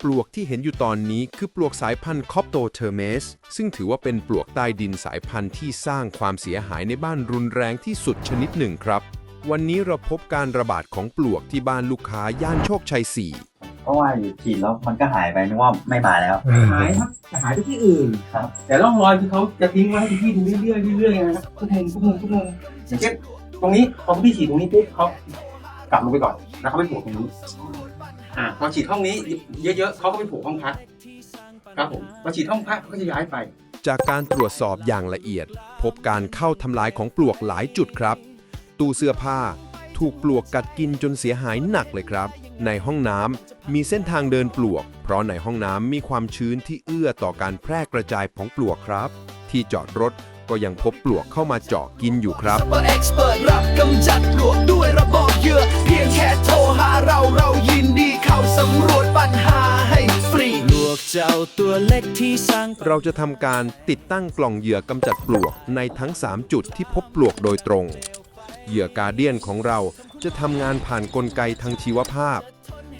ปลวกที่เห็นอยู่ตอนนี้คือปลวกสายพันธุ์คอปโตเทอร์เมสซึ่งถือว่าเป็นปลวกใต้ดินสายพันธุ์ที่สร้างความเสียหายในบ้านรุนแรงที่สุดชนิดหนึ่งครับ วันนี้เราพบการระบาดของปลวกที่บ้านลูกค้าย่านโชคชัย4เพราะว่าอยู่ฉีดแล้วมันก็หายไปนึกว่าไม่มาแล้ว หายครับแต่หายไปที่อื่นครับ แต่ร่องรอยคือเขาจะทิ้งไว้ให้พี่ดูเรื่อยๆเรื่อยๆนะครับทุกมุมทุกมุมทุกมุมอย่างเช่นตรงนี้พอพี่ฉีดตรงนี้ปุ๊บเขา กลับลงไปก่อน แล้วเขาไปผูกตรงนี้อ่าพอฉีดห้องนี้เยอะๆเขาก็ไปผูกห้องพักครับผมพอฉีดห้องพักเขาก็จะย้ายไป จากการตรวจสอบอย่างละเอียด พบการเข้าทำลายของปลวกหลายจุดครับ ตู้เสื้อผ้าถูกปลวกกัดกินจนเสียหายหนักเลยครับ ในห้องน้ำมีเส้นทางเดินปลวก เพราะในห้องน้ำมีความชื้นที่เอื้อต่อการแพร่กระจายของปลวกครับ ที่จอดรถก็ยังพบปลวกเข้ามาเจาะกินอยู่ครับซุปเปอร์เอ็กซ์เพิรับกำจัดปลวกด้วยระบบ เจ้าตัวเล็กที่สร้างเราจะทำการติดตั้งกล่องเหยื่อกำจัดปลวกในทั้ง 3 จุดที่พบปลวกโดยตรง เหยื่อกาเดียนของเราจะทำงานผ่านนกลไกทางชีวภาพ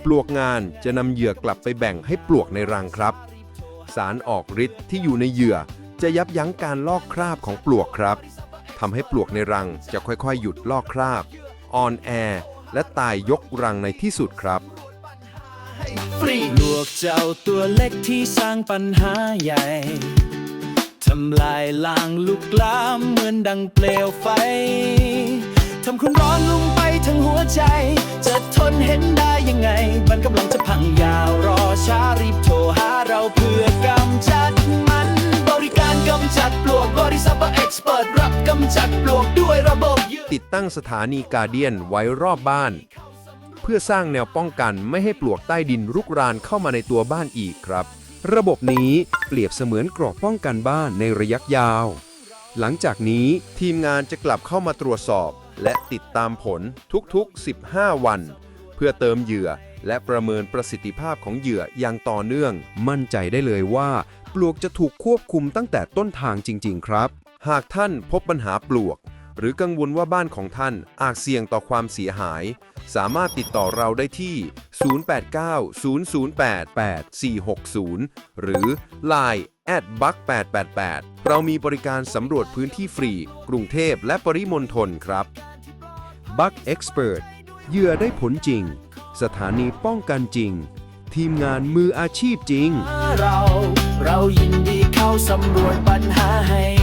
ปลวกงานจะนำเหยื่อกลับไปแบ่งให้ปลวกในรังครับ สารออกฤทธิ์ที่อยู่ในเหยื่อจะยับยั้งการลอกคราบของปลวกครับทำให้ปลวกในรังจะค่อยๆ หยุดลอกคราบ ออนแอร์และตายยกรังในที่สุดครับ วกเจ้าตัวเล็กที่สร้างปัญหาใหญ่ ทำลายล้างลุกลามเหมือนดังเปลวไฟ ทำคุณร้อนลงไปทั้งหัวใจ จะทนเห็นได้ยังไง มันกำลังจะพังยาวรอช้ารีบโทรหาเราเพื่อกำจัดมัน บริการกำจัดปลวกบริษัทเอ็กซ์เพรสรับกำจัดปลวกด้วยระบบ ติดตั้งสถานีกาเดียนไว้รอบบ้าน เพื่อสร้างแนวป้องกันไม่ให้ปลวกใต้ดินรุกรานเข้ามาในตัวบ้านอีกครับ ระบบนี้เปรียบเสมือนกรอบป้องกันบ้านในระยะยาว หลังจากนี้ทีมงานจะกลับเข้ามาตรวจสอบ และติดตามผลทุกๆ 15 วัน เพื่อเติมเหยื่อและประเมินประสิทธิภาพของเหยื่ออย่างต่อเนื่อง มั่นใจได้เลยว่า ปลวกจะถูกควบคุมตั้งแต่ต้นทางจริง ๆ ครับ หากท่านพบปัญหาปลวก หรือกังวลว่าบ้านของท่านอาจเสี่ยงต่อความเสียหาย สามารถติดต่อเราได้ที่ 089-008-8460 หรือ Line at buck 888เรามีบริการสำรวจพื้นที่ฟรี กรุงเทพและปริมณฑลครับ Buck Expert เหยื่อได้ผลจริง สถานีป้องกันจริง ทีมงานมืออาชีพจริง เรา เรายินดีเข้าสำรวจปัญหาให้